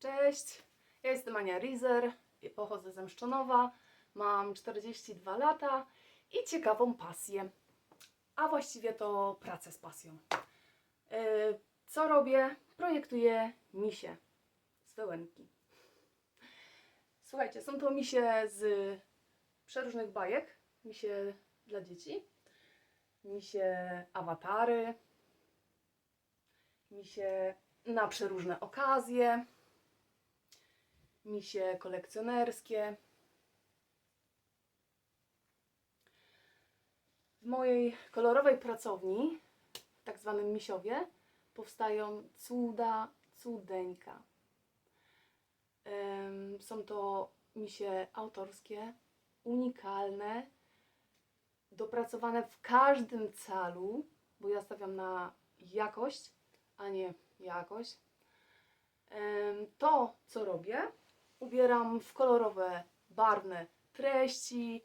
Cześć, ja jestem Ania Rizer, pochodzę ze Mszczonowa, mam 42 lata i ciekawą pasję, a właściwie to pracę z pasją. Yy, Co robię? Projektuję misie z wełenki. Słuchajcie, są to misie z przeróżnych bajek, misie dla dzieci, misie awatary, misie na przeróżne okazje, misie kolekcjonerskie. W mojej kolorowej pracowni, tak zwanym misiowie, powstają cuda, cudeńka. Są to misie autorskie, unikalne, dopracowane w każdym calu, bo ja stawiam na jakość, a nie jakość. To, co robię, ubieram w kolorowe, barwne treści,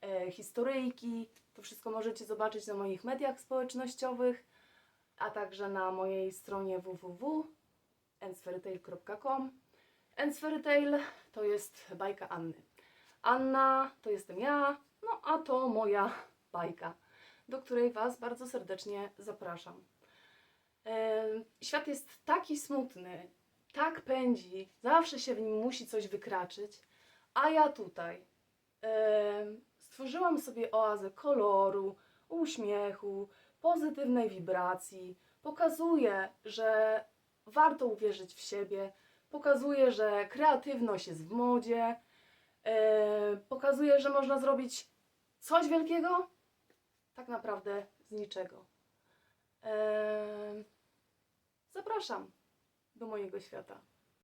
e, historyjki. To wszystko możecie zobaczyć na moich mediach społecznościowych, a także na mojej stronie www.ensferytail.com. Ensferytail to jest bajka Anny. Anna to jestem ja, no a to moja bajka, do której Was bardzo serdecznie zapraszam. Em, Świat jest taki smutny, tak pędzi, zawsze się w nim musi coś wykraczyć, a ja tutaj em, stworzyłam sobie oazę koloru, uśmiechu, pozytywnej wibracji. Pokazuję, że warto uwierzyć w siebie, pokazuję, że kreatywność jest w modzie, e, pokazuję, że można zrobić coś wielkiego tak naprawdę z niczego. Zapraszam do mojego świata.